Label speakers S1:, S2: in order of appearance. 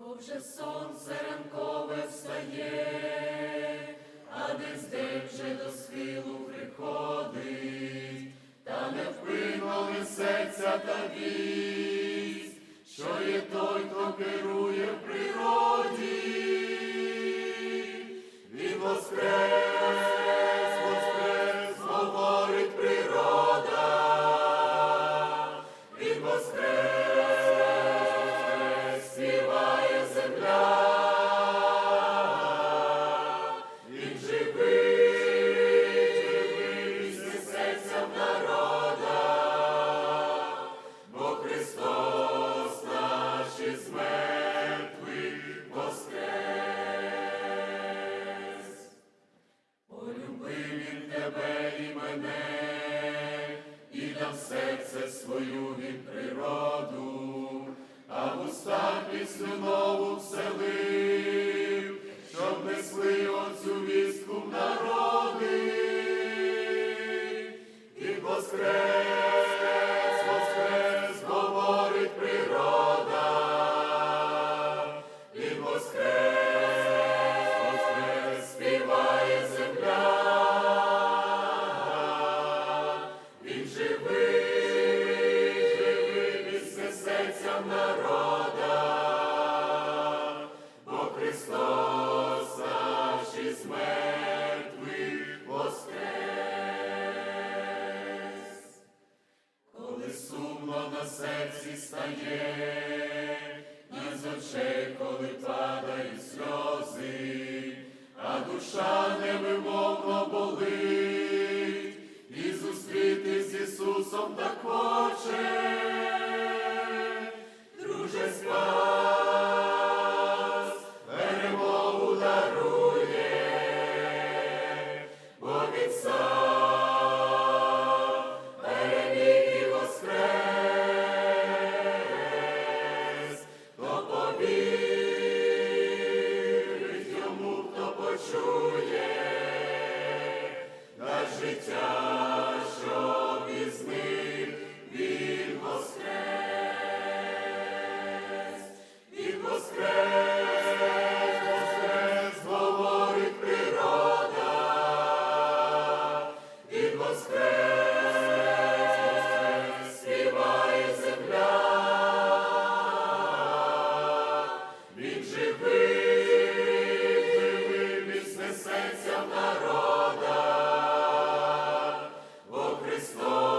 S1: Бо вже сонце ранкове встає, а десь день вже до схилу приходить, та невпинно несеться та вість, що є той, хто керує в він тебе і мене, і дав серце свою від природу, а в уста пісню нову вселив, щоб несли оцю вістку в народи. і воскрес, народа, бо Христос наш із воскрес. Коли сумно на серці стає, з очей, Oh.